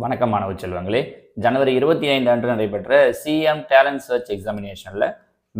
வணக்கம் மாணவ செல்வங்களே. ஜனவரி இருபத்தி ஐந்து அன்று நடைபெற்ற சிஎம் டேலண்ட் சர்ச் எக்ஸாமினேஷனில்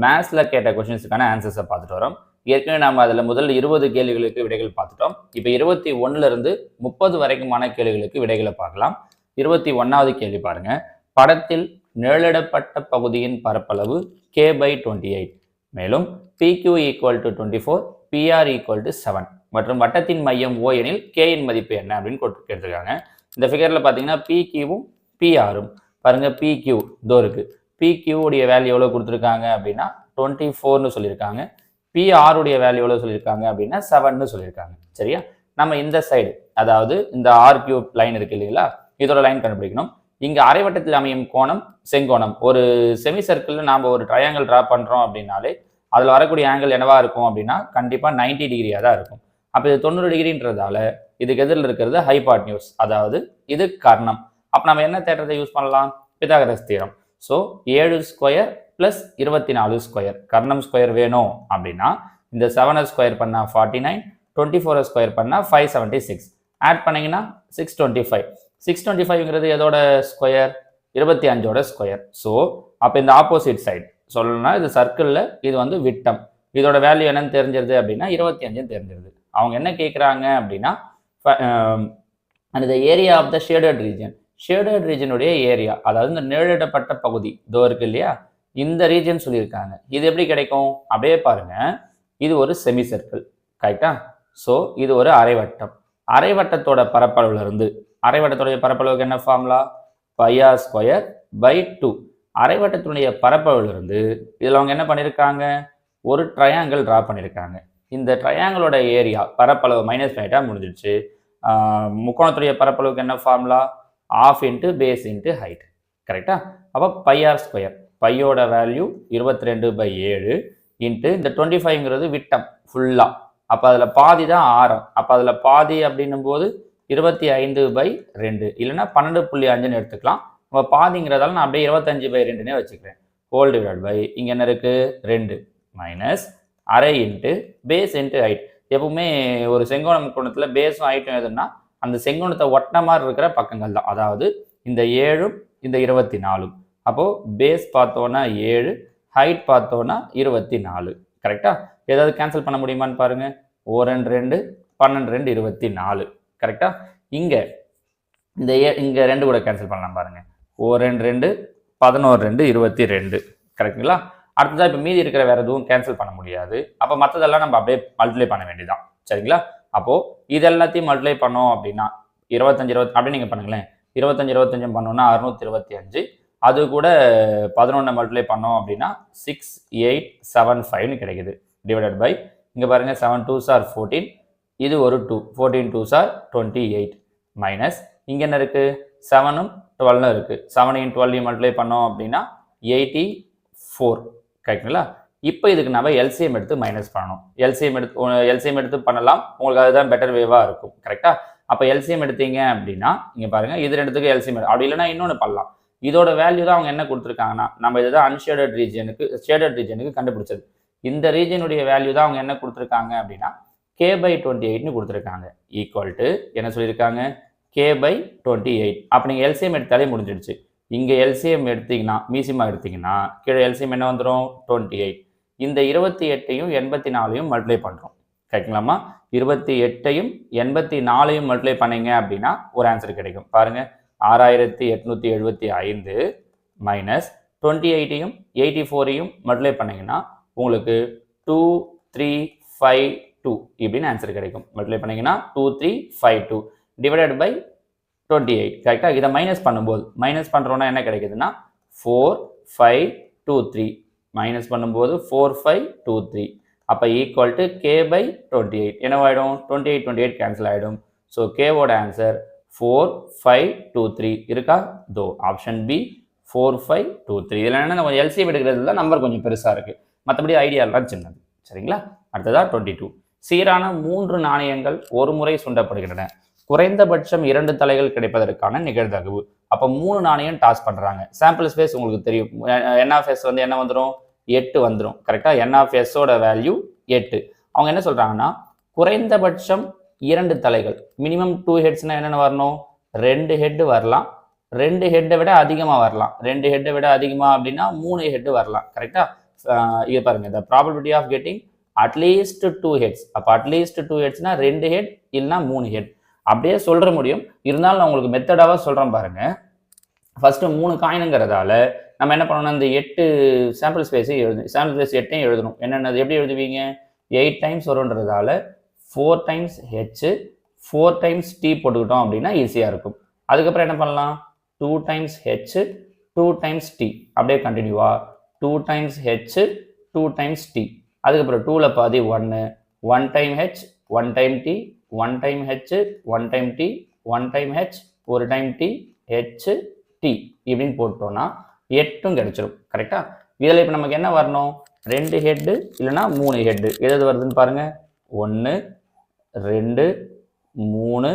மேத்ஸில் கேட்ட கொஷின்ஸுக்கான ஆன்சர்ஸை பார்த்துட்டு வரோம். ஏற்கனவே நாம் அதில் முதல் இருபது கேள்விகளுக்கு விடைகள் பார்த்துட்டோம். இப்போ இருபத்தி இருந்து முப்பது வரைக்குமான கேள்விகளுக்கு விடைகளை பார்க்கலாம். இருபத்தி ஒன்றாவது கேள்வி பாருங்க. படத்தில் நிழலிடப்பட்ட பகுதியின் பரப்பளவு கே பை டுவெண்ட்டி எயிட் மேலும் PQ equal to twenty four PR equal to seven மற்றும் வட்டத்தின் மையம் ஓ எனில் கேயின் மதிப்பு என்ன அப்படின்னு கேட்டிருக்காங்க. இந்த ஃபிகரில் பார்த்தீங்கன்னா பிக்யூவும் பிஆரும் பாருங்கள் பிக்யூ இதோ இருக்குது PQ உடைய வேல்யூ எவ்வளோ கொடுத்துருக்காங்க அப்படின்னா டுவெண்ட்டி ஃபோர்னு சொல்லியிருக்காங்க. பிஆருடைய உடைய வேல்யூ எவ்வளோ சொல்லியிருக்காங்க அப்படின்னா செவன்னு சொல்லியிருக்காங்க. சரியா? நம்ம இந்த சைடு அதாவது இந்த ஆர் கியூப் லைன் இருக்கு இல்லைங்களா? இதோட லைன் கண்டுபிடிக்கணும். இங்கே அரைவட்டத்தில் அமையும் கோணம் செங்கோணம். ஒரு செமி சர்க்கிளில் நாம் ஒரு ட்ரையாங்கிள் ட்ரா பண்ணுறோம் அப்படின்னாலே அதில் வரக்கூடிய ஆங்கிள் என்னவா இருக்கும் அப்படின்னா கண்டிப்பாக 90 டிகிரியாக தான் இருக்கும். அப்போ இது தொண்ணூறு டிகிரின்றதால இதுக்கு எதிரில் இருக்கிறது ஹைபாட்னியூஸ் அதாவது இது கர்ணம். அப்போ நம்ம என்ன தேட்டத்தை யூஸ் பண்ணலாம்? பிதாகரஸ் தீரம் ஸோ ஏழு ஸ்கொயர் ப்ளஸ் இருபத்தி நாலு ஸ்கொயர் கர்ணம் ஸ்கொயர் வேணும் அப்படின்னா இந்த செவனை ஸ்கொயர் பண்ணால் ஃபார்ட்டி நைன் டுவெண்ட்டி ஃபோரை ஸ்கொயர் பண்ணால் ஃபைவ் செவன்ட்டி சிக்ஸ் ஆட் பண்ணீங்கன்னா six twenty five six twenty ஃபைவ்ங்கிறது எதோட ஸ்கொயர் இருபத்தி அஞ்சோட ஸ்கொயர் ஸோ அப்போ இந்த ஆப்போசிட் சைடு சொல்லணும்னா இது சர்க்கிளில் இது வந்து விட்டம். இதோட வேல்யூ என்னன்னு தெரிஞ்சிருது அப்படின்னா இருபத்தி அஞ்சுன்னு தெரிஞ்சிருது. அவங்க என்ன கேட்குறாங்க அப்படின்னா the area of the shaded region shaded ரீஜனுடைய area அதாவது இந்த நிழலிடப்பட்ட பகுதி இதோ இருக்கு இல்லையா? இந்த ரீஜன் சொல்லியிருக்காங்க. இது எப்படி கிடைக்கும்? அப்படியே பாருங்க. இது ஒரு செமி சர்க்கிள் கரெக்டா ஸோ இது ஒரு அரைவட்டம். அரைவட்டத்தோட பரப்பளவுல இருந்து அரைவட்டத்துடைய பரப்பளவுக்கு என்ன formula pi r square by two அரைவட்டத்தினுடைய பரப்பளவுல இருந்து இதில் அவங்க என்ன பண்ணியிருக்காங்க ஒரு ட்ரையாங்கிள் ட்ரா பண்ணியிருக்காங்க இந்த ட்ரையாங்கிளோட ஏரியா பரப்பளவு மைனஸ் பண்ணிட்டா முடிஞ்சிடுச்சு. முக்கோணத்துடைய பரப்பளவுக்கு என்ன formula half into base into height கரெக்டா அப்போ பையார் ஸ்கொயர் பையோட வேல்யூ இருபத்தி ரெண்டு பை ஏழு இன்ட்டு இந்த டுவெண்ட்டி ஃபைவ்ங்கிறது விட்டம் ஃபுல்லாக அப்போ அதில் பாதி தான் ஆரம். அப்போ அதில் பாதி அப்படின்னும் போது இருபத்தி ஐந்து பை ரெண்டு. இல்லைன்னா பன்னெண்டு புள்ளி அஞ்சுன்னு எடுத்துக்கலாம். நம்ம பாதிங்கிறதால நான் அப்படியே இருபத்தஞ்சு பை ரெண்டுனே வச்சுக்கிறேன். ஹோல் டிவைட் பை இங்கே என்ன இருக்குது ரெண்டு. மைனஸ் அரை இன்ட்டு பேஸ் இன்ட்டு ஹைட் எப்பவுமே ஒரு செங்கோண முக்கோணத்தில் பேஸும் ஹைட்டும் எதுன்னா அந்த செங்கோணத்தை ஒட்டின மாதிரி இருக்கிற பக்கங்கள் தான். அதாவது இந்த ஏழும் இந்த இருபத்தி நாலும் அப்போது பேஸ் பார்த்தோன்னா ஏழு ஹைட் பார்த்தோன்னா இருபத்தி நாலு கரெக்டாக ஏதாவது கேன்சல் பண்ண முடியுமான்னு பாருங்கள் ஓ ரெண்டு ரெண்டு பன்னெண்டு ரெண்டு இருபத்தி நாலு கரெக்டாக இங்கே இந்த ஏ இங்கே ரெண்டு கூட கேன்சல் பண்ணலாம் பாருங்கள் ஓ ரெண்டு ரெண்டு பதினோரு ரெண்டு இருபத்தி ரெண்டு. கரெக்டுங்களா அடுத்ததாக இப்போ மீதி இருக்கிற வேறு எதுவும் கேன்சல் பண்ண முடியாது. அப்போ மற்றதெல்லாம் நம்ம அப்படியே மல்டிப்ளை பண்ண வேண்டியதான் சரிங்களா? அப்போது இது எல்லாத்தையும் மல்டிப்ளை பண்ணோம் அப்படின்னா இருபத்தஞ்சு இருபத்தி அப்படி நீங்கள் பண்ணுங்களேன். இருபத்தஞ்சு இருபத்தஞ்சு பண்ணோம்னா அறுநூத்தி இருபத்தி அஞ்சு. அது கூட பதினொன்று மல்டிப்ளை பண்ணோம் அப்படின்னா சிக்ஸ் எயிட் செவன் ஃபைவ்னு கிடைக்குது. டிவைடட் பை இங்கே பாருங்கள் செவன் டூ சார் ஃபோர்டீன் இது ஒரு two fourteen two sir twenty eight minus இங்கே என்ன இருக்குது செவனும் டுவெல்லும் இருக்குது செவனையும் டுவெல்லையும் மல்டிப்ளை பண்ணோம் அப்படின்னா எயிட்டி ஃபோர் கரெக்டுங்களா இப்போ இதுக்கு நம்ம எல்சிஎம் எடுத்து மைனஸ் பண்ணணும். எல்சிஎம் எடுத்து எல்சிஎம் எடுத்து பண்ணலாம். உங்களுக்கு அதுதான் பெட்டர் வேவாக இருக்கும். கரெக்டாக அப்போ எல்சிஎம் எடுத்தீங்க அப்படின்னா இங்கே பாருங்கள் இது ரெண்டுத்துக்கு எல்சிஎம் அப்படி இல்லைனா இன்னொன்று பண்ணலாம். இதோட வேல்யூ தான் அவங்க என்ன கொடுத்துருக்காங்கன்னா நம்ம இதுதான் அன்ஷேடட் ரீஜனுக்கு ஷேடட் ரீஜனுக்கு கண்டுபிடிச்சது. இந்த ரீஜனுடைய வேல்யூ தான் அவங்க என்ன கொடுத்துருக்காங்க அப்படின்னா கே பை டுவெண்ட்டி எயிட்னு கொடுத்துருக்காங்க. ஈக்குவல் டு என்ன சொல்லியிருக்காங்க? கே பை டுவெண்ட்டி எயிட் அப்போ நீங்கள் எல்சிஎம் எடுத்தாலே முடிஞ்சிடுச்சு. இங்கே எல்சிஎம் எடுத்தீங்கன்னா மீசிமா எடுத்தீங்கன்னா கீழே எல்சிஎம் என்ன வந்துடும் டுவெண்ட்டி எயிட் இந்த இருபத்தி எட்டையும் எண்பத்தி நாலையும் மல்டிப்ளை பண்ணுறோம் கரெக்டுங்களாம்மா இருபத்தி எட்டையும் எண்பத்தி நாலையும் மல்டிப்ளை பண்ணீங்க அப்படின்னா ஒரு ஆன்சர் கிடைக்கும். பாருங்கள் ஆறாயிரத்தி எட்நூற்றி எழுபத்தி ஐந்து மைனஸ் டுவெண்ட்டி எயிட்டையும் எயிட்டி ஃபோரையும் மல்டிப்ளை பண்ணிங்கன்னா உங்களுக்கு டூ த்ரீ ஃபைவ் டூ இப்படின்னு ஆன்சர் கிடைக்கும். மல்டிப்ளை பண்ணிங்கன்னா two three five two divided by twenty eight கரெக்டாக இதை மைனஸ் பண்ணும்போது மைனஸ் பண்ணுறோன்னா என்ன கிடைக்குதுன்னா four five two three minus பண்ணும்போது ஃபோர் ஃபைவ் டூ த்ரீ அப்போ equal to K by twenty eight என்னவாயிடும்? Twenty eight twenty eight cancel ஆகிடும் so கேவோட answer four five two three இருக்கா? தோ option B four five two three இதில் என்ன நம்ம LCM தான் number கொஞ்சம் பெருசாக இருக்குது மற்றபடி ஐடியாலாம் சின்னது. சரிங்களா? அடுத்ததாக டுவெண்ட்டி டூ சீரான மூன்று நாணயங்கள் ஒரு முறை சுண்டப்படுகின்றன. குறைந்தபட்சம் இரண்டு தலைகள் கிடைப்பதற்கான நிகழ்தகவு. அப்போ மூணு நாணயம் டாஸ் பண்ணுறாங்க சாம்பிள் ஸ்பேஸ் உங்களுக்கு தெரியும். என்ஆஃப்எஸ் வந்து என்ன வந்துடும் எட்டு வந்துடும் கரெக்டாக என்ஆஃப்எஸோட வேல்யூ எட்டு. அவங்க என்ன சொல்கிறாங்கன்னா குறைந்தபட்சம் இரண்டு தலைகள். மினிமம் டூ ஹெட்ஸ்னால் என்னென்ன வரணும்? ரெண்டு ஹெட் வரலாம். ரெண்டு ஹெட்டை விட அதிகமாக வரலாம். ரெண்டு ஹெட்டை விட அதிகமாக அப்படின்னா மூணு ஹெட்டு வரலாம். கரெக்டாக இது பாருங்க. இந்த probability of getting at least two heads அப்போ அட்லீஸ்ட் டூ ஹெட்ஸ்னால் ரெண்டு ஹெட் இல்லைனா மூணு ஹெட் அப்படியே சொல்ற முடியும். இருந்தாலும் நான் உங்களுக்கு மெத்தடாவாக சொல்கிறேன் பாருங்க. ஃபர்ஸ்ட் மூணு காயினுங்கிறதால நம்ம என்ன பண்ணணும் இந்த எட்டு சாம்பிள் ஸ்பேஸையும் எழுது சாம்பிள் ஸ்பேஸ் எட்டையும் எழுதணும். என்னென்னது எப்படி எழுதுவீங்க? Eight times வரும்ன்றதால four times H four times T போட்டுக்கிட்டோம் அப்படின்னா ஈஸியாக இருக்கும். அதுக்கப்புறம் என்ன பண்ணலாம்? Two times H two times T அப்படியே கண்டினியூவா two times H two times T அதுக்கப்புறம் டூவில் பாதி ஒன்று one time H one time T one time H one time T one time H ஒரு டைம் டி ஹெச் டி இப்படின்னு போட்டோம்னா எட்டும் கிடைச்சிரும். கரெக்டா இதில் இப்போ நமக்கு என்ன வரணும்? ரெண்டு ஹெட்டு இல்லைன்னா மூணு ஹெட்டு எது எது வருதுன்னு பாருங்க. ஒன்று ரெண்டு மூணு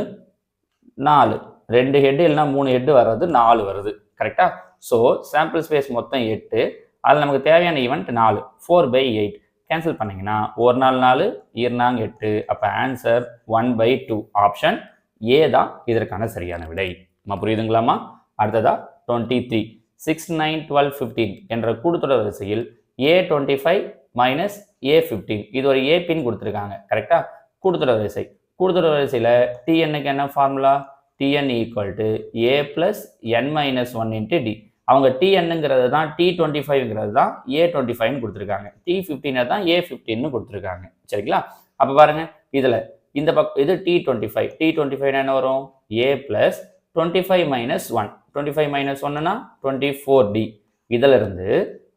நாலு. ரெண்டு ஹெட்டு இல்லைன்னா மூணு ஹெட்டு வர்றது நாலு வருது. கரெக்டா ஸோ சாம்பிள் ஸ்பேஸ் மொத்தம் எட்டு. அதில் நமக்கு தேவையான ஈவெண்ட் நாலு. ஃபோர் பை எயிட் கேன்சல் பண்ணீங்கன்னா ஒரு நாள் நாலு இருநாங்க எட்டு அப்போ answer one by two option A தான் இதற்கான சரியான விடை. நம்ம புரியுதுங்களாமா அடுத்ததா twenty three six nine twelve fifteen என்ற கூடுதொடர் வரிசையில் A twenty five minus A fifteen இது ஒரு ஏ பின் கொடுத்துருக்காங்க கரெக்டாக கூடுதொடர் வரிசை. கூடுதொடர் வரிசையில் டிஎன்னுக்கு என்ன formula T N equal to A plus N minus one into D அவங்க டிஎன்னுங்கிறது தான் டி டுவெண்ட்டி ஃபைவ்ங்கிறது தான் ஏ டுவெண்ட்டி ஃபைவ்னு கொடுத்துருக்காங்க. டி ஃபிஃப்டீனை தான் ஏ ஃபிஃப்டின்னு கொடுத்துருக்காங்க. சரிங்களா? அப்போ பாருங்க இதில் இந்த பக்கம் இது D twenty five D twenty five என்ன வரும்? A plus twenty five minus one twenty five minus ஒன்னுனா twenty four D இதிலிருந்து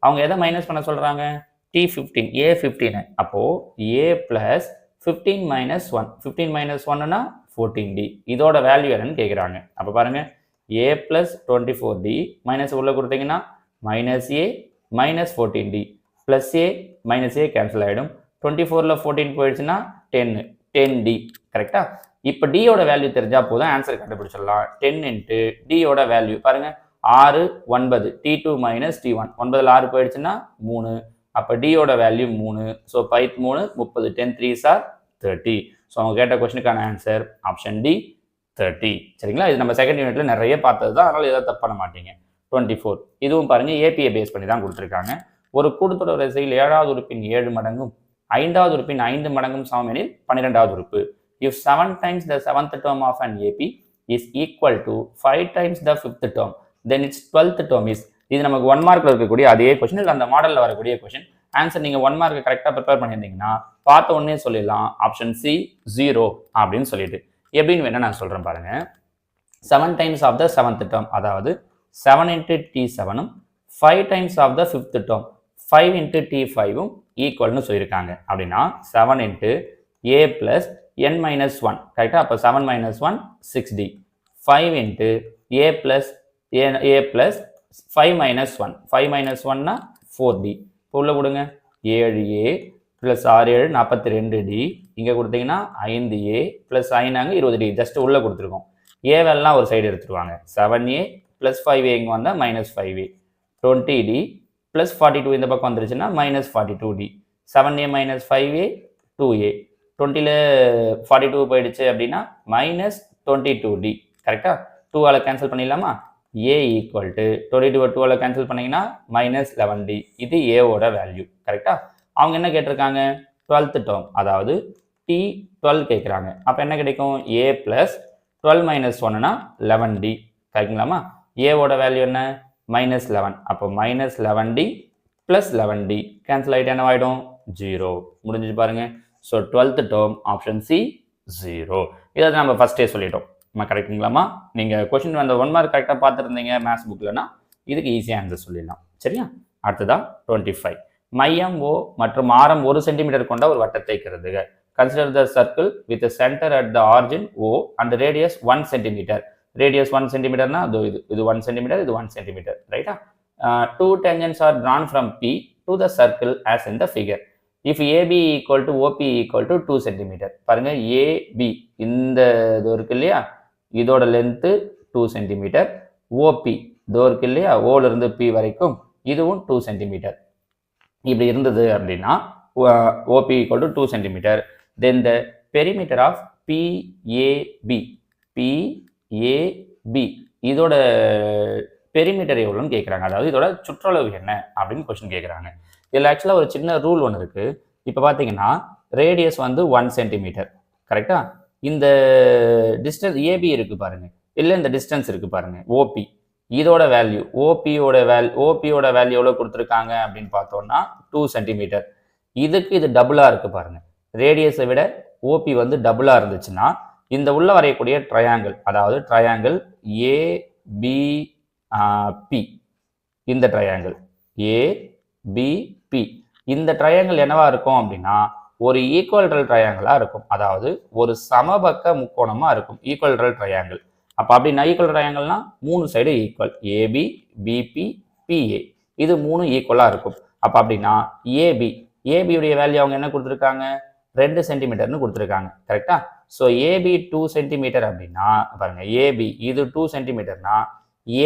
அவங்க எதை மைனஸ் பண்ண சொல்கிறாங்க டி ஃபிஃப்டீன் ஏ ஃபிஃப்டீனு அப்போது A plus fifteen minus one fifteen minus ஒன்னுனா fourteen D இதோட value என்னன்னு கேட்குறாங்க அப்போ பாருங்கள் A plus twenty four D minus உள்ள கொடுத்தீங்கன்னா minus A minus fourteen D plus A minus A cancel ஆகிடும் டுவெண்ட்டி ஃபோரில் ஃபோர்டீன் போயிடுச்சுன்னா டென்னு டென் டி கரெக்டாக இப்போ டியோட வேல்யூ தெரிஞ்சால் போதும் ஆன்சர் கண்டுபிடிச்சிடலாம். டென் இன்ட்டு டியோட வேல்யூ பாருங்கள் ஆறு ஒன்பது D two minus D one ஒன்பதில் ஆறு போயிடுச்சுன்னா மூணு. அப்போ டியோட வேல்யூ மூணு. ஸோ பைத் மூணு முப்பது ten three sir thirty so அவங்க கேட்ட கொஸ்டினுக்கான ஆன்சர் ஆப்ஷன் டி தேர்ட்டி சரிங்களா? இது நம்ம செகண்ட் யூனிட்ல நிறைய பார்த்தது தான். அதனால் எதாவது தப்பு பண்ண மாட்டீங்க. டுவெண்ட்டி ஃபோர் இதுவும் பாருங்க ஏபிஐ பேஸ் பண்ணி தான் கொடுத்துருக்காங்க. ஒரு கூடுதொடர் வரிசையில் ஏழாவது உறுப்பின் ஏழு மடங்கும் ஐந்தாவது உறுப்பின் ஐந்து மடங்கும் சமம் எனில் பன்னிரெண்டாவது உறுப்பு. If seven times the seventh term of an AP is equal to five times the fifth term then its twelfth term is இது நமக்கு ஒன் மார்க்ல இருக்கக்கூடிய அதே கொஸ்டின் இல்லை அந்த மாடலில் வரக்கூடிய கொஸ்டின் ஆன்சர் நீங்கள் ஒன் மார்க் கரெக்டாக ப்ரிப்பேர் பண்ணியிருந்தீங்கன்னா பார்த்த உடனே சொல்லிடலாம். ஆப்ஷன் சி ஜீரோ அப்படின்னு சொல்லிட்டு. எப்படின்னு வேணா நான் சொல்கிறேன் பாருங்க. Seven times of the seventh term அதாவது seven into D செவனும் five times of the fifth term five into D ஃபைவும் ஈக்குவல்னு சொல்லியிருக்காங்க. அப்படின்னா seven into A plus N minus one கரெக்டாக அப்போ seven minus one six D five into A plus A A plus five minus one five minus ஒன்னா four D இப்போ உள்ள கொடுங்க ஏழு ஏ ப்ளஸ் ஆறு ஏழு நாற்பத்தி ரெண்டு டி இங்கே கொடுத்தீங்கன்னா ஐந்து ஏ ப்ளஸ் ஐநாங்க இருபது டி ஜஸ்ட் உள்ளே கொடுத்துருக்கோம். ஏவெல்லாம் ஒரு சைடு எடுத்துருவாங்க. Seven A plus five A இங்கே வந்தால் minus five A twenty D plus forty two இந்த பக்கம் வந்துருச்சுன்னா minus forty two D seven A minus five A two A டுவெண்ட்டியில் ஃபார்ட்டி டூ போயிடுச்சு அப்படின்னா மைனஸ் டுவெண்ட்டி டூ டி கரெக்டாக டூவால் கேன்சல் பண்ணிடலாமா? A equal to twenty two டூவால் கேன்சல் பண்ணிங்கன்னா மைனஸ் லெவன் டி இது ஏவோட வேல்யூ கரெக்டாக அவங்க என்ன கேட்டிருக்காங்க? டுவெல்த்து டேர்ம் அதாவது டி டுவெல் கேட்குறாங்க. அப்போ என்ன கிடைக்கும்? ஏ ப்ளஸ் டுவெல் மைனஸ் ஒன்னுனா லெவன் டி கரெக்டுங்களாமா ஏவோட வேல்யூ என்ன? மைனஸ் லெவன் அப்போ minus eleven D plus eleven D cancel ஆகிட்டு என்ன ஆகிடும் ஜீரோ முடிஞ்சு பாருங்கள் so twelfth term option C zero இதை நம்ம ஃபஸ்ட்டே சொல்லிட்டோம். நம்ம கரெக்டுங்களாமா நீங்கள் கொஷின் அந்த ஒன் மார்க் கரெக்டாக பார்த்துருந்தீங்க மேத்ஸ் புக்கில்னா இதுக்கு ஈஸியாக ஆன்சர் சொல்லிடலாம். சரியா? அடுத்ததா டுவெண்ட்டி ஃபைவ் மையம் ஓ மற்றும் ஆரம் ஒரு சென்டிமீட்டர் கொண்ட ஒரு வட்டத்தை கருதுக consider the circle with centre at the origin O and radius one centimetre radius one சென்டிமீட்டர்னா அது இது இது ஒன் சென்டிமீட்டர் இது ஒன் சென்டிமீட்டர் ரைட்டா two tangents are drawn from P to the circle as in the figure if AB equal to OB equal to two centimetre பாருங்க AB இந்த இது இருக்கு இல்லையா? இதோட லென்த்து டூ சென்டிமீட்டர் ஓபி இதோ இருக்கு இல்லையா? ஓலருந்து பி வரைக்கும் இதுவும் டூ சென்டிமீட்டர் இப்படி இருந்தது அப்படின்னா OB equal to two centimetre then the perimeter of PAB PAB இதோட பெரிமீட்டர் எவ்வளோன்னு கேட்குறாங்க அதாவது இதோட சுற்றளவு என்ன அப்படின்னு கொஸ்டின் கேட்குறாங்க இதில் ஆக்சுவலாக ஒரு சின்ன ரூல் ஒன்று இருக்குது இப்போ பார்த்தீங்கன்னா ரேடியஸ் வந்து ஒன் சென்டிமீட்டர் கரெக்டாக இந்த டிஸ்டன்ஸ் ஏபி இருக்குது பாருங்க. இல்லை இந்த டிஸ்டன்ஸ் இருக்குது பாருங்க. ஓபி இதோட வேல்யூ ஓபியோட வேல் ஓபியோட வேல்யூ எவ்வளோ கொடுத்துருக்காங்க அப்படின்னு பார்த்தோம்னா டூ சென்டிமீட்டர் இதுக்கு இது டபுளாக இருக்குது பாருங்கள் ரேடியஸை விட ஓபி வந்து டபுளாக இருந்துச்சுன்னா இந்த உள்ள வரையக்கூடிய ட்ரையாங்கிள் அதாவது ட்ரையாங்கிள் ஏ பி பி இந்த ட்ரையாங்கிள் ஏ பி பி இந்த ட்ரையாங்கிள் என்னவா இருக்கும் அப்படின்னா ஒரு ஈக்குவல்ரல் ட்ரையாங்கிளாக இருக்கும். அதாவது ஒரு சமபக்க முக்கோணமாக இருக்கும். ஈக்குவல்ரல் ட்ரையாங்கிள் அப்போ அப்படின்னா ஈக்குவல் ட்ரையாங்கிள்னா மூணு side equal AB BP PA இது மூணு ஈக்குவலாக இருக்கும். அப்போ அப்படின்னா ஏபி ஏபியுடைய வேல்யூ அவங்க என்ன கொடுத்துருக்காங்க? ரெண்டு சென்டிமீட்டர்னு கொடுத்துருக்காங்க. கரெக்டா ஸோ ஏபி டூ சென்டிமீட்டர் அப்படின்னா பாருங்கள் ஏபி இது டூ சென்டிமீட்டர்னா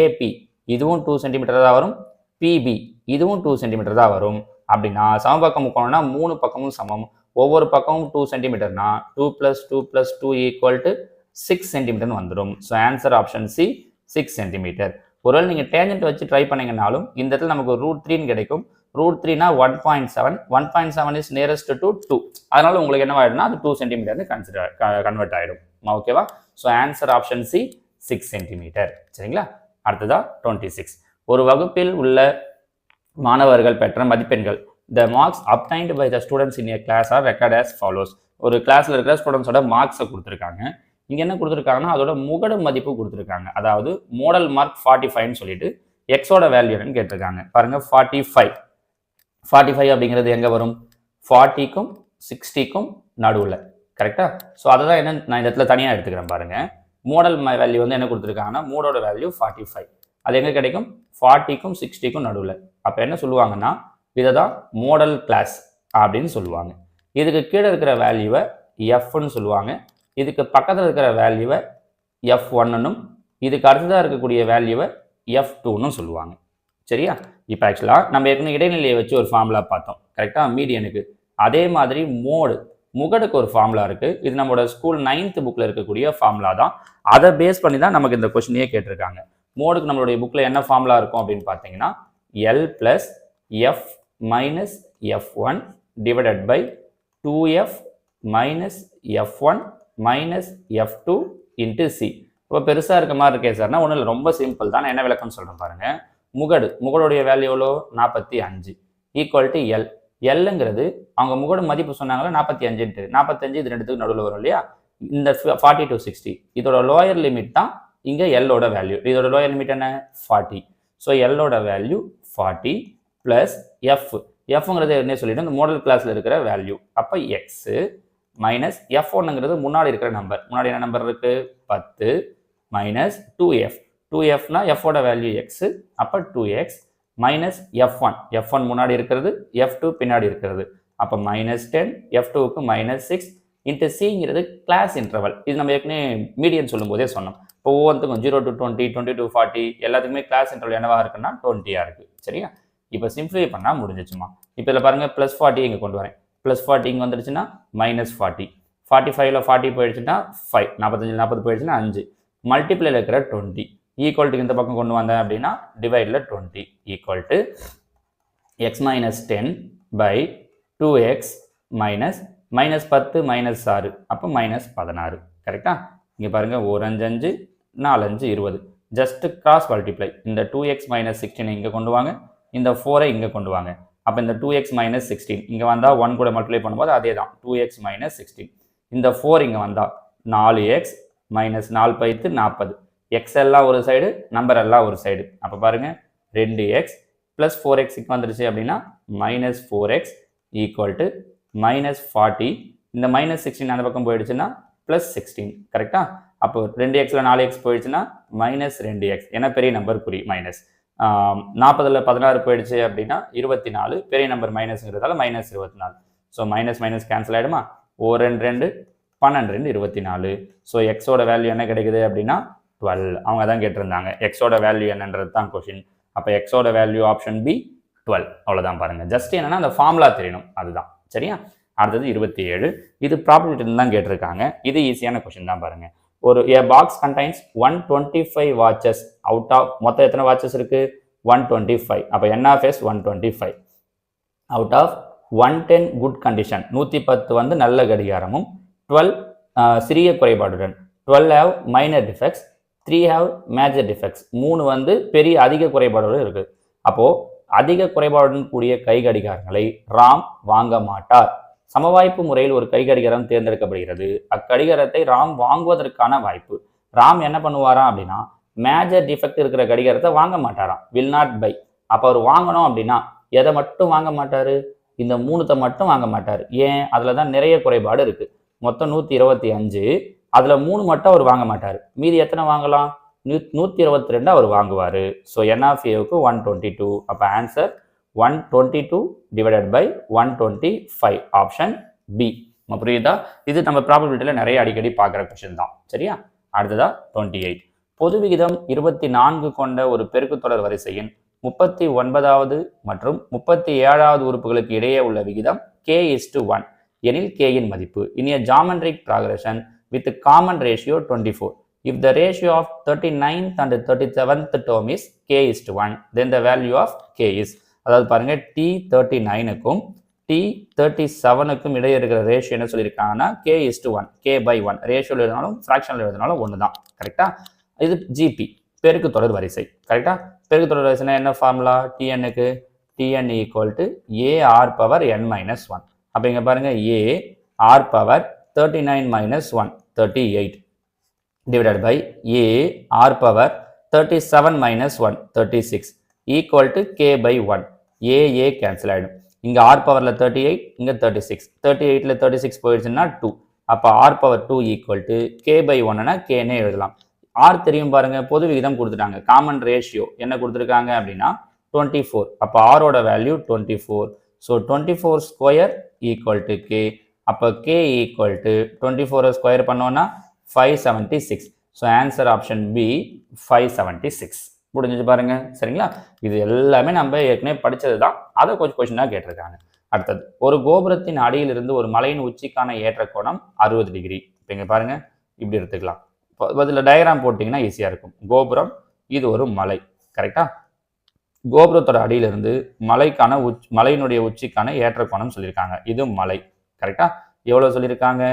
ஏபி இதுவும் டூ சென்டிமீட்டர் தான் வரும். பிபி இதுவும் டூ சென்டிமீட்டர் தான் வரும். அப்படின்னா சமபக்கம் முக்கோணம்னா மூணு பக்கமும் சமம். ஒவ்வொரு பக்கமும் two சென்டிமீட்டர்னா two plus two plus two equal to six சென்டிமீட்டர்னு வந்துடும் so answer option C six centimetre ஒருவேளை நீங்கள் டேஞ்சன்ட் வச்சு ட்ரை பண்ணீங்கனாலும் இந்த இடத்துல நமக்கு ரூட் த்ரீன்னு கிடைக்கும். Root த்ரீனா one point seven one point seven is nearest to two அதனால உங்களுக்கு என்ன ஆயிடும்னா அது டூ சென்டிமீட்டர்னு கன்சிடர் கன்வெர்ட் ஆகிடும் ஓகேவா so answer option C six centimetre சரிங்களா? அடுத்ததா டுவெண்ட்டி சிக்ஸ் ஒரு வகுப்பில் உள்ள மாணவர்கள் பெற்ற மதிப்பெண்கள். The marks obtained by the students in a class are record as follows ஒரு கிளாஸில் இருக்கிற ஸ்டூடெண்ட்ஸோட மார்க்ஸை கொடுத்துருக்காங்க. இங்கே என்ன கொடுத்துருக்காங்கன்னா அதோட முகடு மதிப்பு கொடுத்துருக்காங்க. அதாவது மோடல் மார்க் ஃபார்ட்டி ஃபைவ்னு சொல்லிட்டு எக்ஸோட வேல்யூ என்னன்னு கேட்டிருக்காங்க. பாருங்கள் ஃபார்ட்டி ஃபைவ் ஃபார்ட்டி ஃபைவ் அப்படிங்கிறது எங்கே வரும்? ஃபார்ட்டிக்கும் சிக்ஸ்டிக்கும் நடுவில். கரெக்டாக ஸோ அதை தான் என்ன நான் இந்த இடத்துல தனியாக எடுத்துக்கிறேன் பாருங்கள் மோடல் வேல்யூ வந்து என்ன கொடுத்துருக்காங்கன்னா மோடோட வேல்யூ ஃபார்ட்டி ஃபைவ் அது எங்கே கிடைக்கும்? ஃபார்ட்டிக்கும் சிக்ஸ்டிக்கும் நடுவில். அப்போ என்ன சொல்லுவாங்கன்னா இதை தான் மோடல் கிளாஸ் அப்படின்னு சொல்லுவாங்க. இதுக்கு கீழே இருக்கிற வேல்யூவை எஃப்னு சொல்லுவாங்க. இதுக்கு பக்கத்தில் இருக்கிற வேல்யூவை எஃப் ஒன்னும் இதுக்கு அடுத்ததாக இருக்கக்கூடிய வேல்யூவை எஃப் டூன்னு சொல்லுவாங்க. சரியா? இப்போ ஆக்சுவலாக நம்ம ஏற்கனவே இடைநிலையை வச்சு ஒரு ஃபார்முலா பார்த்தோம். கரெக்டாக மீடியனுக்கு அதே மாதிரி மோடு முகடுக்கு ஒரு ஃபார்முலா இருக்குது இது நம்மளோட ஸ்கூல் நைன்த் புக்கில் இருக்கக்கூடிய ஃபார்முலா தான். அதை பேஸ் பண்ணி தான் நமக்கு இந்த கொஷினையே கேட்டிருக்காங்க. மோடுக்கு நம்மளுடைய புக்கில் என்ன ஃபார்முலா இருக்கும் அப்படின்னு பார்த்தீங்கன்னா L plus F minus F one divided by two F minus F one minus F two into C இப்போ பெருசாக இருக்க மாதிரி இருக்கே சார்னா ஒன்றும் இல்லை ரொம்ப சிம்பிள் தான். நான் என்ன விளக்கம் சொல்கிறேன் பாருங்கள் முகடு முகடுடைய வேல்யூ எவ்வளோ? நாற்பத்தி அஞ்சு. ஈக்குவல் டு எல் எல்லுங்கிறது அவங்க முகடு மதிப்பு சொன்னாங்களா? நாற்பத்தி அஞ்சுன்ட்டு. நாற்பத்தஞ்சு இது ரெண்டுத்துக்கு நடுவில் வரும் இல்லையா? இந்த ஃபார்ட்டி டு சிக்ஸ்டி இதோட லோயர் லிமிட் தான் இங்கே எல்லோட வேல்யூ இதோட லோயர் லிமிட் என்ன? ஃபார்ட்டி ஸோ எல்லோட வேல்யூ ஃபார்ட்டி ப்ளஸ் எஃப் எஃப்ங்கிறது என்ன சொல்லிட்டு இந்த மாடல் கிளாஸில் இருக்கிற வேல்யூ அப்போ எக்ஸு மைனஸ் எஃப் ஒன்னுங்கிறது முன்னாடி இருக்கிற நம்பர் முன்னாடி என்ன நம்பர் இருக்கு? பத்து. மைனஸ் டூ எஃப் டூ எஃப்னா எஃபோட வேல்யூ எக்ஸு அப்போ two X minus F one F one முன்னாடி இருக்கிறது எஃப் டூ பின்னாடி இருக்கிறது. அப்போ மைனஸ் டென் எஃப் டூக்கு மைனஸ் சிக்ஸ் இன்ட்டு சிங்கிறது கிளாஸ் இன்டர்வல் இது நம்ம ஏற்கனவே மீடியன் சொல்லும்போதே சொன்னோம். இப்போ ஒவ்வொன்றுக்கும் zero to twenty twenty to forty எல்லாத்துக்குமே கிளாஸ் இன்டர்வல் என்னவா இருக்குன்னா டுவெண்ட்டியாக இருக்குது சரியா? இப்போ சிம்ப்ளிஃபை பண்ணால் முடிஞ்சிச்சுமா. இப்போ இதில் பாருங்கள் ப்ளஸ் ஃபார்ட்டி இங்கே கொண்டு வரேன். ப்ளஸ் ஃபார்ட்டி இங்கே வந்துடுச்சுன்னா மைனஸ் ஃபார்ட்டி ஃபார்ட்டி ஃபைவ்ல ஃபார்ட்டி போயிடுச்சுன்னா ஃபைவ் நாற்பத்தஞ்சு நாற்பது போயிடுச்சுன்னா அஞ்சு. மல்டிப்ளைல இருக்கிற டுவெண்ட்டி ஈக்குவல்ட்டுக்கு இந்த பக்கம் கொண்டு வந்தேன் அப்படின்னா டிவைடில் twenty equal to X minus ten by two X minus minus பத்து மைனஸ் ஆறு. அப்போ மைனஸ் பதினாறு. கரெக்டாக இங்கே பாருங்கள் ஒரு அஞ்சு அஞ்சு நாலஞ்சு இருபது. ஜஸ்ட் கிராஸ் மல்டிப்ளை இந்த டூ எக்ஸ் மைனஸ் சிக்ஸ்டீனை இங்கே கொண்டு வாங்க. இந்த ஃபோரை இங்கே கொண்டு வாங்க. அப்போ இந்த டூ எக்ஸ் மைனஸ் சிக்ஸ்டீன் இங்கே வந்தால் ஒன் கூட மல்டிப்ளை பண்ணும்போது அதே தான் டூ எக்ஸ் மைனஸ் சிக்ஸ்டீன் இந்த ஃபோர் இங்கே வந்தால் நாலு எக்ஸ் மைனஸ் நாலு பைத்து நாற்பது. எக்ஸ் எல்லாம் ஒரு சைடு நம்பர் எல்லாம் ஒரு சைடு அப்போ பாருங்கள் ரெண்டு எக்ஸ் ப்ளஸ் ஃபோர் எக்ஸுக்கு வந்துருச்சு அப்படின்னா minus four X equal to minus forty இந்த மைனஸ் சிக்ஸ்டீன் அந்த பக்கம் போயிடுச்சுன்னா ப்ளஸ் சிக்ஸ்டீன் கரெக்டாக அப்போ ரெண்டு எக்ஸில் நாலு எக்ஸ் போயிடுச்சுன்னா மைனஸ் ரெண்டு எக்ஸ் ஏன்னா பெரிய நம்பர் குறி மைனஸ் நாற்பதில் பதினாறு போயிடுச்சு அப்படின்னா இருபத்தி நாலு பெரிய நம்பர் மைனஸ்ங்கிறதால மைனஸ் இருபத்தி நாலு ஸோ மைனஸ் மைனஸ் கேன்சல் ஆகிடுமா ஓ ரெண்டு ரெண்டு பன்னெண்டு ரெண்டு இருபத்தி நாலு ஸோ எக்ஸோட வேல்யூ என்ன கிடைக்குது அப்படின்னா டுவெல் அவங்க தான் கேட்டிருந்தாங்க. எக்ஸோட வேல்யூ என்னன்றது தான் கொஷின் அப்போ எக்ஸோட வேல்யூ ஆப்ஷன் பி டுவெல் அவ்வளோதான் பாருங்கள் ஜஸ்ட் என்னென்னா அந்த ஃபார்முலா தெரியணும். அதுதான். சரியா? அடுத்தது இருபத்தி ஏழு இது ப்ராபபிலிட்டி தான் கேட்டிருக்காங்க. இது ஈஸியான கொஷின் தான் பாருங்கள் ஒரு a box contains one twenty five watches out of மொத்தம் எத்தனை வாட்சஸ் இருக்கு? ஒன் டுவெண்ட்டி ஃபைவ் அப்போ n of S one twenty five out of one ten good condition நூற்றி பத்து வந்து நல்ல கடிகாரமும். டுவெல் சிறிய குறைபாடுடன். Twelve have minor defects three have major defects மூணு வந்து பெரிய அதிக குறைபாடுடன் இருக்குது அப்போது அதிக குறைபாடுடன் கூடிய கை கடிகாரங்களை ராம் வாங்க மாட்டார். சமவாய்ப்பு முறையில் ஒரு கை கடிகாரம் தேர்ந்தெடுக்கப்படுகிறது. அக்கடிகாரத்தை ராம் வாங்குவதற்கான வாய்ப்பு. ராம் என்ன பண்ணுவாராம் அப்படின்னா மேஜர் டிஃபெக்ட் இருக்கிற கடிகாரத்தை வாங்க மாட்டாராம். வில் நாட் பை அப்போ அவர் வாங்கணும் அப்படின்னா எதை மட்டும் வாங்க மாட்டாரு? இந்த மூணுத்தை மட்டும் வாங்க மாட்டார். ஏன்? அதில் தான் நிறைய குறைபாடு இருக்குது மொத்தம் நூற்றி இருபத்தி அஞ்சு. அதில் மூணு மட்டும் அவர் வாங்க மாட்டார். மீதி எத்தனை வாங்கலாம்? நூ நூற்றி இருபத்தி ரெண்டு அவர் வாங்குவார். ஸோ என்ஆஃப்ஏவுக்கு ஒன் டுவெண்ட்டி டூ அப்போ answer one twenty two divided by one twenty five option B புரியுதா? இது நம்ம ப்ராபபிலிட்டியில் நிறைய அடிக்கடி பார்க்குற கொஷின் தான். சரியா? அடுத்ததா டுவெண்ட்டி எயிட் பொது விகிதம் இருபத்தி நான்கு கொண்ட ஒரு பெருக்குத்தொடர் வரிசையின் முப்பத்தி ஒன்பதாவது மற்றும் முப்பத்தி ஏழாவது உறுப்புகளுக்கு இடையே உள்ள விகிதம் கே இஸ் டு ஒன் எனில் கேயின் மதிப்பு. இனிய மதிப்பு இன் a geometric progression with common ratio 24 if the ratio of 39th and 37th term is k is to 1 then the value of k is அதாவது பாருங்கள் டி தேர்ட்டி நைனுக்கும் டி தேர்ட்டி செவனுக்கும் இடையே இருக்கிற ரேஷியோ என்ன சொல்லியிருக்காங்கன்னா K is to one K by one ரேஷியோவில் எழுதினாலும் ஃப்ராக்ஷனில் எழுதினாலும் ஒன்று தான் கரெக்டாக இது ஜிபி பெருக்கு தொடர் வரிசை. கரெக்டாக பெருக்கு தொடர் வரிசைனா என்ன formula டிஎன்னுக்கு TN equal to A R power N minus one அப்போ இங்கே பாருங்கள் A R power thirty nine minus one thirty eight divided by A R power thirty seven minus one thirty six equal to K by one AA cancel ஆகிடும் இங்கே R பவரில் thirty eight இங்கே thirty six thirty எயிட்டில் thirty six போயிடுச்சுன்னா two அப்போ R power two equal to K by ஒன்னுனா கேனே எழுதலாம். R தெரியும் பாருங்கள் பொது விகிதம் கொடுத்துட்டாங்க. காமன் ரேஷியோ என்ன கொடுத்துருக்காங்க அப்படின்னா டுவெண்ட்டி ஃபோர் அப்போ ஆரோட value twenty four so twenty four square equal to K அப்போ கே ஈக்குவல் டு டுவெண்ட்டி ஃபோரை ஸ்கொயர் பண்ணோன்னா five seventy six so answer option B five seventy six முடிஞ்சது பாருங்க. சரிங்களா? இது எல்லாமே நம்ம ஏற்கனவே படித்தது தான் அதை கொஞ்சம் கொஷினாக கேட்டிருக்காங்க. அடுத்தது ஒரு கோபுரத்தின் அடியிலிருந்து ஒரு மலையின் உச்சிக்கான ஏற்ற கோணம் அறுபது டிகிரி. இப்போ இங்கே பாருங்கள் இப்படி எடுத்துக்கலாம். இப்போ இதில் டயக்ராம் போட்டிங்கன்னா ஈஸியாக இருக்கும். கோபுரம் இது ஒரு மலை. கரெக்டாக கோபுரத்தோட அடியிலிருந்து மலைக்கான உச் மலையினுடைய உச்சிக்கான ஏற்ற கோணம் சொல்லியிருக்காங்க. இது மலை. கரெக்டாக எவ்வளோ சொல்லியிருக்காங்க?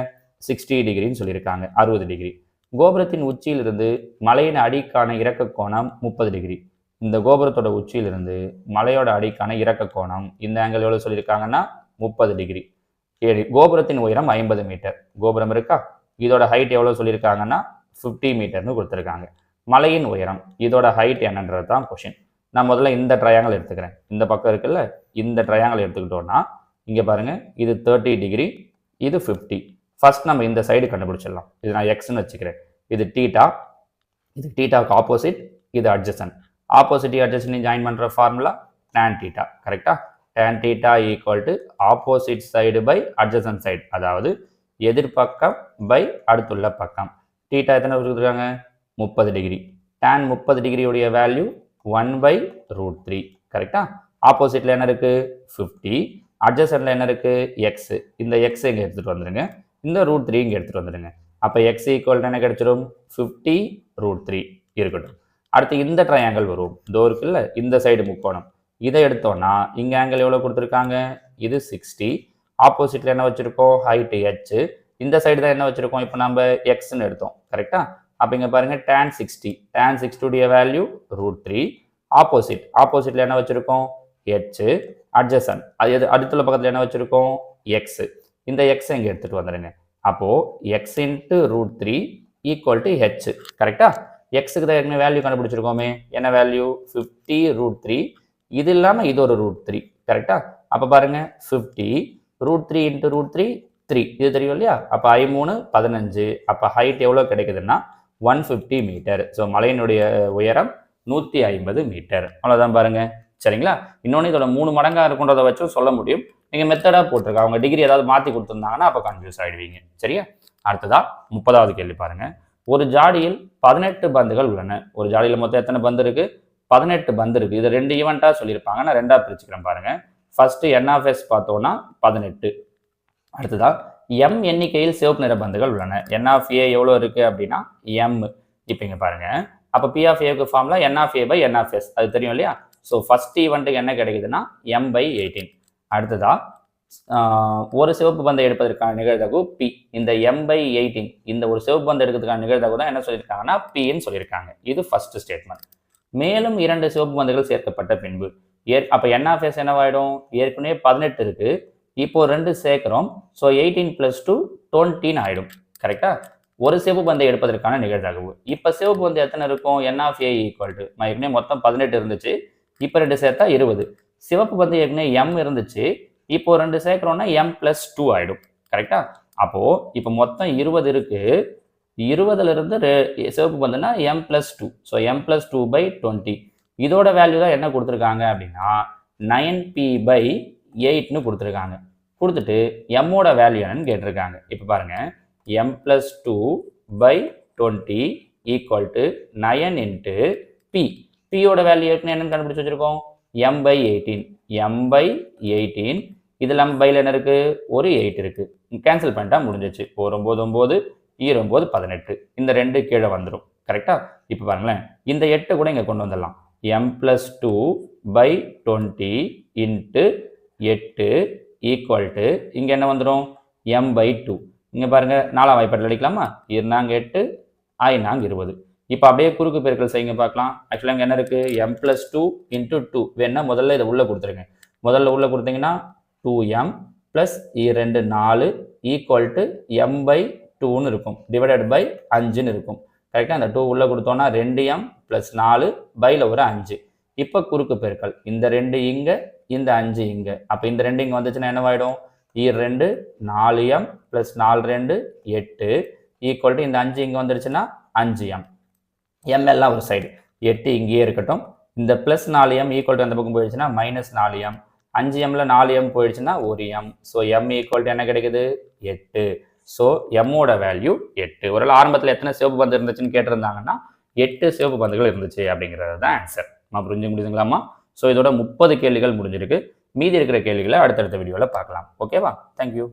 சிக்ஸ்டி டிகிரின்னு சொல்லியிருக்காங்க. அறுபது டிகிரி கோபுரத்தின் உச்சியிலிருந்து மலையின் அடிக்கான இறக்க கோணம் முப்பது டிகிரி. இந்த கோபுரத்தோட உச்சியிலிருந்து மலையோட அடிக்கான இறக்க கோணம் இந்த ஆங்கிள் எவ்வளோ சொல்லியிருக்காங்கன்னா? முப்பது டிகிரி. ஏழு கோபுரத்தின் உயரம் ஐம்பது மீட்டர். கோபுரம் இருக்கா? இதோட ஹைட் எவ்வளோ சொல்லியிருக்காங்கன்னா? ஃபிஃப்டி மீட்டர்னு கொடுத்துருக்காங்க. மலையின் உயரம் இதோட ஹைட் என்னன்றது தான் கொஷின் நான் முதல்ல இந்த ட்ரையாங்கல் எடுத்துக்கிறேன். இந்த பக்கம் இருக்குல்ல? இந்த ட்ரையாங்கல் எடுத்துக்கிட்டோன்னா இங்கே பாருங்கள் இது தேர்ட்டி டிகிரி இது ஃபிஃப்டி ஃபர்ஸ்ட் நம்ம இந்த சைடு கண்டுபிடிச்சிடலாம். இது நான் எக்ஸ்னு வச்சுக்கிறேன். இது டீட்டா இது டீட்டாவுக்கு ஆப்போசிட் இது அட்ஜசன் ஆப்போசிட் அட்ஜசன் ஜாயின் பண்ணுற ஃபார்முலா டேன் டீட்டா கரெக்டா tan theta equal to opposite side by adjacent side அதாவது எதிர்பக்கம் பை அடுத்துள்ள பக்கம். டீட்டா எத்தனை கொடுத்துருக்காங்க முப்பது டிகிரி டேன் முப்பது டிகிரியுடைய value one by root three கரெக்டா ஆப்போசிட்டில் என்ன இருக்குது ஃபிஃப்டி அட்ஜசனில் என்ன இருக்குது எக்ஸ் இந்த எக்ஸ் இங்கே எடுத்துகிட்டு வந்துடுங்க இந்த ரூட் த்ரீ இங்கே எடுத்துகிட்டு வந்துடுங்க. அப்போ எக்ஸ் ஈக்குவல் என்ன கிடைச்சிரும் ஃபிஃப்டி ரூட் த்ரீ இருக்கட்டும். அடுத்து இந்த ட்ரையாங்கிள் வரும். இதோ இருக்குல்ல இந்த சைடு முக்கோணம். இதை எடுத்தோன்னா இங்கே ஆங்கிள் எவ்வளோ கொடுத்துருக்காங்க? இது சிக்ஸ்டி ஆப்போசிட்டில் என்ன வச்சுருக்கோம்? ஹைட்டு ஹெச் இந்த சைடு தான் என்ன வச்சுருக்கோம்? இப்போ நம்ம எக்ஸ்ன்னு எடுத்தோம். கரெக்டாக அப்போ இங்கே பாருங்கள் டேன் சிக்ஸ்டி டேன் சிக்ஸ்டியுடைய வேல்யூ ரூட் த்ரீ ஆப்போசிட் ஆப்போசிட்டில் என்ன வச்சுருக்கோம்? ஹெச்சு அட்ஜசன் அது எது? அடுத்துள்ள பக்கத்தில் என்ன வச்சுருக்கோம்? எக்ஸு இந்த எக்ஸ் இங்கே எடுத்துகிட்டு வந்துடுங்க அப்போது X into root three equal to H கரெக்டாக எக்ஸுக்கு தான் என்ன வேல்யூ கண்டுபிடிச்சிருக்கோமே. என்ன வேல்யூ ஃபிஃப்டி ரூட் த்ரீ இது இல்லாமல் இது ஒரு ரூட் த்ரீ கரெக்டாக அப்போ பாருங்க. Fifty root three into root three three இது தெரியும் இல்லையா? அப்போ ஐமூணு பதினஞ்சு. அப்போ ஹைட் எவ்வளோ கிடைக்குதுன்னா ஒன் ஃபிஃப்டி மீட்டர் ஸோ மலையினுடைய உயரம் நூற்றி ஐம்பது மீட்டர் அவ்வளோதான் பாருங்கள் சரிங்களா? இன்னொன்று இதோட மூணு மடங்காக இருக்குன்றதை வச்சும் சொல்ல முடியும். நீங்கள் மெத்தடாக போட்டிருக்க அவங்க டிகிரி ஏதாவது மாற்றி கொடுத்துருந்தாங்கன்னா அப்போ கன்ஃபியூஸ் ஆகிடுவீங்க சரியா? அடுத்ததாக முப்பதாவது கேள்வி பாருங்க. ஒரு ஜாடியில் பதினெட்டு பந்துகள் உள்ளன. ஒரு ஜாடியில் மொத்தம் எத்தனை பந்து இருக்குது பதினெட்டு பந்து இருக்குது இது ரெண்டு ஈவெண்ட்டாக சொல்லியிருப்பாங்க. நான் ரெண்டாக பிரிச்சுக்கிறேன் பாருங்கள் ஃபஸ்ட்டு என்ஆஃப்எஸ் பார்த்தோன்னா பதினெட்டு. அடுத்ததாக எம் எண்ணிக்கையில் சிவப்பு நிற பந்துகள் உள்ளன. என்ஆஃப்ஏ எவ்வளோ இருக்குது அப்படின்னா எம் இப்போ இங்கே பாருங்கள் அப்போ பிஎஃப்ஏக்கு ஏக்கு ஃபார்ம்ல என்ஆஃப்ஏ பை என்ஆஃப்எஸ் அது தெரியும் இல்லையா? ஸோ ஃபஸ்ட் ஈவெண்ட்டுக்கு என்ன கிடைக்குதுன்னா எம் பை எயிட்டீன் அடுத்ததா ஒரு சிவப்பு பந்தை எடுப்பதற்கான நிகழ்தகவு பி இந்த எம் பை எயிட்டீன் இந்த ஒரு சிவப்பு பந்தை எடுக்கிறதுக்கான நிகழ்தகவு தான் என்ன சொல்லியிருக்காங்கன்னா பின்னு சொல்லியிருக்காங்க. இது ஃபர்ஸ்ட் ஸ்டேட்மெண்ட் மேலும் இரண்டு சிவப்பு பந்துகள் சேர்க்கப்பட்ட பின்பு. ஏற் அப்போ என் ஆஃப் எஸ் என்னவாயிடும்? ஏற்கனவே பதினெட்டு இருக்கு. இப்போ ரெண்டு சேர்க்குறோம். ஸோ எயிட்டீன் ப்ளஸ் டூ டுவெண்ட்டின்னு ஆயிடும். கரெக்டா ஒரு சிவப்பு பந்தை எடுப்பதற்கான நிகழ்தகவு. இப்போ சிவப்பு பந்து எத்தனை இருக்கும்? N of A equal to ஏற்கனவே மொத்தம் பதினெட்டு இருந்துச்சு. இப்போ ரெண்டு சேர்த்தா இருபது. சிவப்பு வந்து ஏற்கனவே எம் இருந்துச்சு. இப்போ ரெண்டு சேர்க்குறோன்னா எம் ப்ளஸ் டூ ஆகிடும் கரெக்டா அப்போது இப்போ மொத்தம் இருபது இருக்குது இருபதுலேருந்து ரெ- சிவப்பு பந்துனா M plus two so M plus two by twenty இதோட வேல்யூ தான் என்ன கொடுத்துருக்காங்க அப்படின்னா நைன் பி பை எயிட்னு கொடுத்துருக்காங்க. கொடுத்துட்டு எம்மோட வேல்யூ என்னன்னு கேட்டிருக்காங்க. இப்போ பாருங்கள் M plus two by twenty equal to nine into P பியோட வேல்யூ ஏற்கனவே என்னன்னு கண்டுபிடிச்சு வச்சிருக்கோம். M by eighteen M by eighteen இதில் நம்ம பையில் என்ன இருக்கு? ஒரு எயிட் இருக்கு. கேன்சல் பண்ணிட்டா முடிஞ்சிச்சு. ஒரு ஒம்பது ஒம்பது ஈரொம்பது பதினெட்டு. இந்த ரெண்டு கீழே வந்துடும் கரெக்டா இப்போ பாருங்களேன். இந்த எட்டு கூட இங்கே கொண்டு வந்துடலாம். M plus two by twenty into எட்டு ஈக்குவல் டு இங்கே என்ன வந்துடும் எம் பை டூ இங்கே பாருங்கள் நாலாம் வாய்ப்பாட்டில் அடிக்கலாமா? இருந்தாங்க எட்டு ஆயினாங்க இருபது. இப்போ அப்படியே குறுக்கு பெருக்கல் செய்யுங்க பார்க்கலாம். ஆக்சுவலாக இங்கே என்ன இருக்குது M plus two into two வேணால் முதல்ல இதை உள்ளே கொடுத்துருங்க. முதல்ல உள்ளே கொடுத்தீங்கன்னா டூ எம் ப்ளஸ் ரெண்டு நாலு ஈக்குவல் டு எம் பை டூன்னு இருக்கும். டிவைடட் பை அஞ்சுன்னு இருக்கும். கரெக்டாக அந்த டூ உள்ளே கொடுத்தோன்னா ரெண்டு எம் ப்ளஸ் நாலு பையில் ஒரு அஞ்சு. இப்போ குறுக்கு பெருக்கல். இந்த ரெண்டு இங்கே இந்த அஞ்சு இங்கே. அப்போ இந்த ரெண்டு இங்கே வந்துச்சுன்னா என்னவாயிடும்? ஈ ரெண்டு நாலு எம் ப்ளஸ் நாலு ரெண்டு எட்டு. ஈக்குவல் டு இந்த அஞ்சு இங்கே வந்துருச்சுன்னா அஞ்சு எம் எம் எல்லாம் ஒரு சைடு எட்டு இங்கேயே இருக்கட்டும். இந்த ப்ளஸ் நாலு எம் ஈக்குவல் டு அந்த பக்கம் போயிடுச்சுன்னா மைனஸ் நாலு எம் அஞ்சு எம்ல நாலு எம் போயிடுச்சுன்னா ஒரு M so M equal to என்ன கிடைக்குது? எட்டு. ஸோ எம்மோட வேல்யூ எட்டு. ஒரு ஆரம்பத்தில் எத்தனை சிவப்பு பந்து இருந்துச்சுன்னு கேட்டிருந்தாங்கன்னா எட்டு சிவப்பு பந்துகள் இருந்துச்சு அப்படிங்கிறது தான் ஆன்சர் நான் புரிஞ்சு முடியுதுங்களாமா ஸோ இதோட முப்பது கேள்விகள் முடிஞ்சிருக்கு. மீதி இருக்கிற கேள்விகளை அடுத்தடுத்த வீடியோவில் பார்க்கலாம். ஓகேவா தேங்க்யூ